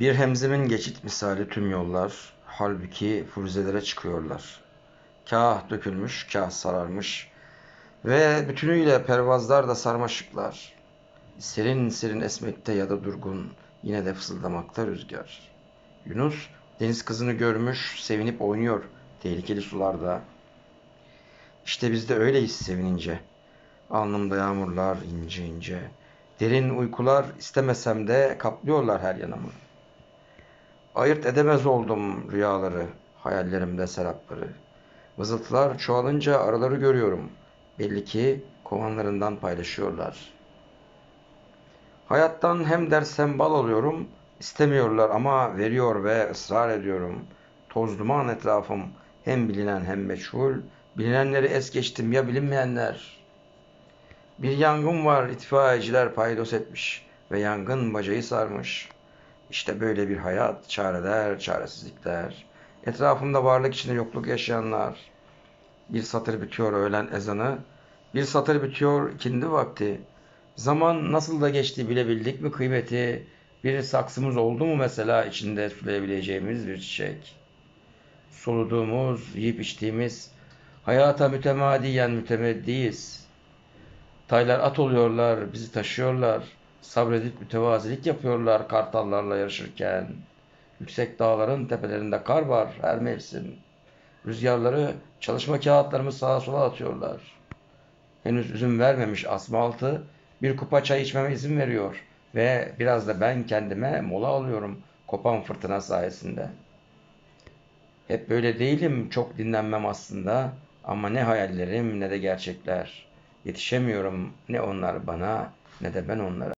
Bir hemzemin geçit misali tüm yollar, halbuki furuzelere çıkıyorlar. Kâh dökülmüş, kâh sararmış ve bütünüyle pervazlar da sarmaşıklar. Serin serin esmekte ya da durgun, yine de fısıldamakta rüzgar. Yunus deniz kızını görmüş, sevinip oynuyor tehlikeli sularda. İşte biz de öyleyiz sevinince. Alnımda yağmurlar ince ince. Derin uykular istemesem de kaplıyorlar her yanımı. Ayırt edemez oldum rüyaları, hayallerimde serapları. Vızıltılar çoğalınca araları görüyorum. Belli ki kovanlarından paylaşıyorlar. Hayattan hem ders hem bal alıyorum. İstemiyorlar ama veriyor ve ısrar ediyorum. Toz duman etrafım hem bilinen hem meçhul. Bilinenleri es geçtim ya bilinmeyenler. Bir yangın var itfaiyeciler paydos etmiş ve yangın bacayı sarmış. İşte böyle bir hayat, çareler, çaresizlikler. Etrafımda varlık içinde yokluk yaşayanlar. Bir satır bitiyor öğlen ezanı. Bir satır bitiyor ikindi vakti. Zaman nasıl da geçti bilebildik mi kıymeti? Bir saksımız oldu mu mesela içinde sulayabileceğimiz bir çiçek? Soluduğumuz, yiyip içtiğimiz, hayata mütemadiyen mütemeddiyiz. Taylar at oluyorlar, bizi taşıyorlar. Sabredip mütevazilik yapıyorlar kartallarla yarışırken. Yüksek dağların tepelerinde kar var her mevsim. Rüzgarları çalışma kağıtlarımı sağa sola atıyorlar. Henüz üzüm vermemiş asma altı bir kupa çay içmeme izin veriyor ve biraz da ben kendime mola alıyorum kopan fırtına sayesinde. Hep böyle değilim, çok dinlenmem aslında ama ne hayallerim ne de gerçekler. Yetişemiyorum ne onlar bana ne de ben onlara.